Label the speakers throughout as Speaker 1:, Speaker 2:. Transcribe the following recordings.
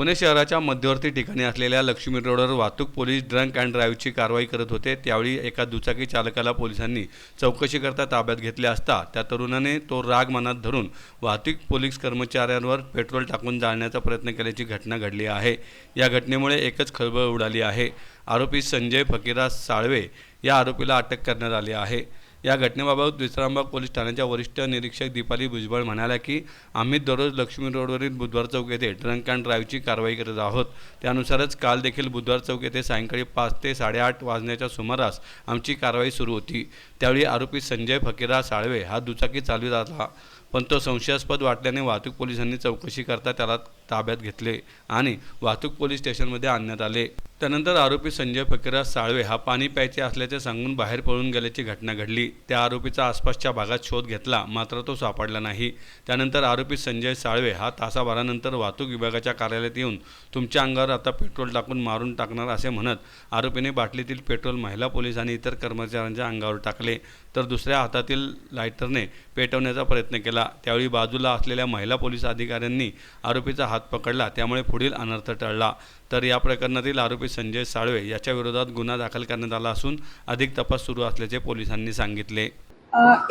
Speaker 1: पुणे शहराच्या मध्यवर्ती ठिकाणी असलेल्या लक्ष्मी रोडवर वाहतूक पोलीस ड्रंक अँड ड्राईव्हची कारवाई करत होते. त्यावेळी एका दुचाकी चालकाला पोलिसांनी चौकशीकरता ताब्यात घेतले असता त्या तरुणाने तो राग मनात धरून वाहतूक पोलीस कर्मचाऱ्यांवर पेट्रोल टाकून जाळण्याचा प्रयत्न केल्याची घटना घडली आहे. या घटनेमुळे एकच खळबळ उडाली आहे. आरोपी संजय फकीरा साळवे या आरोपीला अटक करण्यात आली आहे. या घटनेबाबत विश्रामबाग पोलीस ठाण्याच्या वरिष्ठ निरीक्षक दीपाली भुजबळ म्हणाल्या की आम्ही दररोज लक्ष्मी रोडवरील बुधवार चौक येथे ड्रंक अँड ड्राईव्हची कारवाई करत आहोत. त्यानुसारच काल देखील बुधवार चौक येथे सायंकाळी पाच ते साडेआठ वाजण्याच्या सुमारास आमची कारवाई सुरू होती. त्यावेळी आरोपी संजय फकीरा साळवे हा दुचाकी चालवित आला पण तो संशयास्पद वाटल्याने वाहतूक पोलिसांनी चौकशी करता त्याला ताब्यात घेतले आणि वाहतूक पोलीस स्टेशनमध्ये आणण्यात आले. त्यानंतर आरोपी संजय फकीरा साळवे हा पाणी प्यायचे असल्याचे सांगून बाहेर पळून गेल्याची घटना घडली. त्या आरोपीचा आसपासच्या भागात शोध घेतला मात्र तो सापडला नाही. त्यानंतर आरोपी संजय साळवे हा तासाभरानंतर वाहतूक विभागाच्या कार्यालयात येऊन तुमच्या अंगावर आता पेट्रोल टाकून मारून टाकणार असे म्हणत आरोपीने बाटलीतील पेट्रोल महिला पोलीस आणि इतर कर्मचाऱ्यांच्या अंगावर टाकले. तर दुसऱ्या हातातील लायटरने पेटवण्याचा प्रयत्न केला. त्यावेळी बाजूला असलेल्या महिला पोलीस अधिकाऱ्यांनी आरोपीचा हात पकडला. त्यामुळे पुढील अनर्थ टळला. तर या प्रकरणातील आरोपी संजय साळवे याच्या विरोधात गुन्हा दाखल करण्यात आला असून अधिक तपास सुरू असल्याचे पोलिसांनी सांगितले.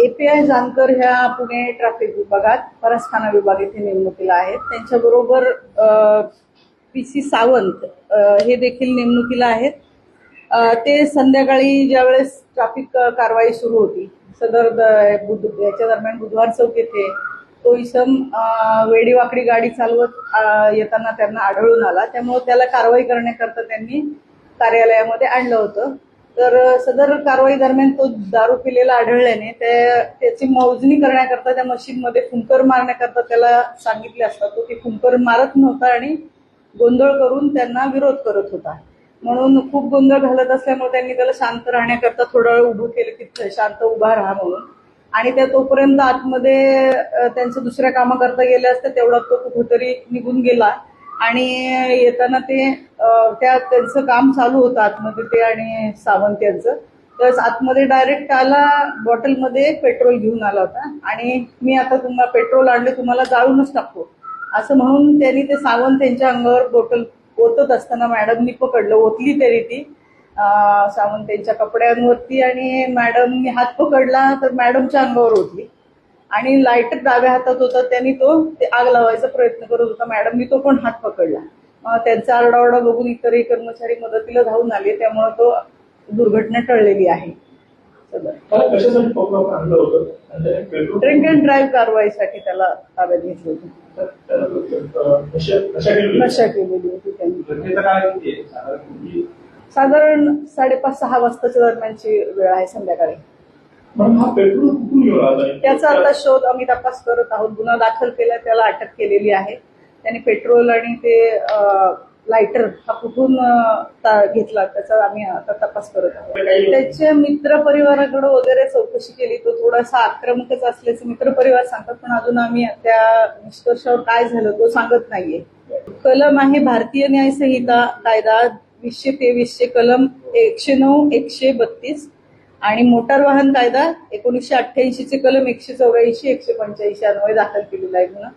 Speaker 2: एपीआय जानकर ह्या पुणे ट्रॅफिक विभागात परसखाना विभाग येथे नेमणुकीला आहेत. त्यांच्याबरोबर पी सी सावंत हे देखील नेमणुकीला आहेत. ते संध्याकाळी ज्यावेळेस ट्रॅफिक कारवाई सुरू होती सदर बुध- याच्या दरम्यान बुधवार चौक येथे तो इसम वेडीवाकडी गाडी चालवत येताना त्यांना आढळून आला. त्यामुळे त्याला कारवाई करण्याकरता त्यांनी कार्यालयामध्ये आणलं होतं. तर सदर कारवाई दरम्यान तो दारू पिलेला आढळल्याने ते त्याची मोजणी करण्याकरता त्या मशीनमध्ये फुंकर मारण्याकरता त्याला सांगितले असता तो ती फुंकर मारत नव्हता आणि गोंधळ करून त्यांना विरोध करत होता. म्हणून खूप गोंधळ घालत असल्यामुळे त्यांनी त्याला शांत राहण्याकरता थोडा वेळ उभं केलं की शांत उभा राहा म्हणून. आणि त्या तोपर्यंत आतमध्ये त्यांचं त्यांच्या दुसऱ्या कामाकरता गेले असते तेवढा तो कुठेतरी निघून गेला. आणि येताना ते त्या त्यांचं काम चालू होतं आतमध्ये ते आणि सावंत यांचं. तर आतमध्ये डायरेक्ट आला बॉटलमध्ये पेट्रोल घेऊन आला होता. आणि मी आता तुम्हाला पेट्रोल आणले तुम्हाला जाळूनच टाकतो असं म्हणून त्यांनी ते सावंत त्यांच्या अंगावर बॉटल ओतत असताना मॅडमनी पकडलं ओतली तरी ती अं, सावंत त्यांच्या कपड्यांवरती आणि मॅडमनी हात पकडला तर मॅडमच्या अंगावर ओतली. आणि लाइट डाव्या हातात होता त्यांनी तो ते आग लावायचा प्रयत्न करत होता. मॅडमनी तो पण हात पकडला. मग त्यांचा आरडाओरडा बघून इतरही कर्मचारी मदतीला धावून आले त्यामुळे तो दुर्घटना टळलेली आहे.
Speaker 3: कशासाठी आपण आणलं होतं?
Speaker 2: ड्रिंक अँड ड्राईव्ह कारवाईसाठी त्याला ताब्यात घेतलं होतं.
Speaker 3: नशा
Speaker 2: केलेली त्यांनी.
Speaker 3: साधारण
Speaker 2: साडेपाच सहा वाजताच्या दरम्यानची वेळ आहे संध्याकाळी.
Speaker 3: हा
Speaker 2: त्याचा आता शोध आम्ही तपास करत आहोत. गुन्हा दाखल केला त्याला अटक केलेली आहे. त्याने पेट्रोल आणि ते लायटर हा कुठून घेतला त्याचा आम्ही आता तपास करत आहोत. त्याच्या मित्र परिवाराकडे वगैरे चौकशी केली तो थोडासा आक्रमकच असल्याचे मित्र परिवार सांगतात पण अजून आम्ही त्या निष्कर्षावर काय झालं तो सांगत नाहीये. कलम आहे भारतीय न्याय संहिता कायदा वीसशे तेवीसशे कलम एकशे नऊ एकशे बत्तीस आणि मोटार वाहन कायदा एकोणीसशे अठ्ठ्याऐंशी चे कलम एकशे चौऱ्याऐंशी एकशे पंच्याऐंशी अन्वये दाखल केलेला आहे गुन्हा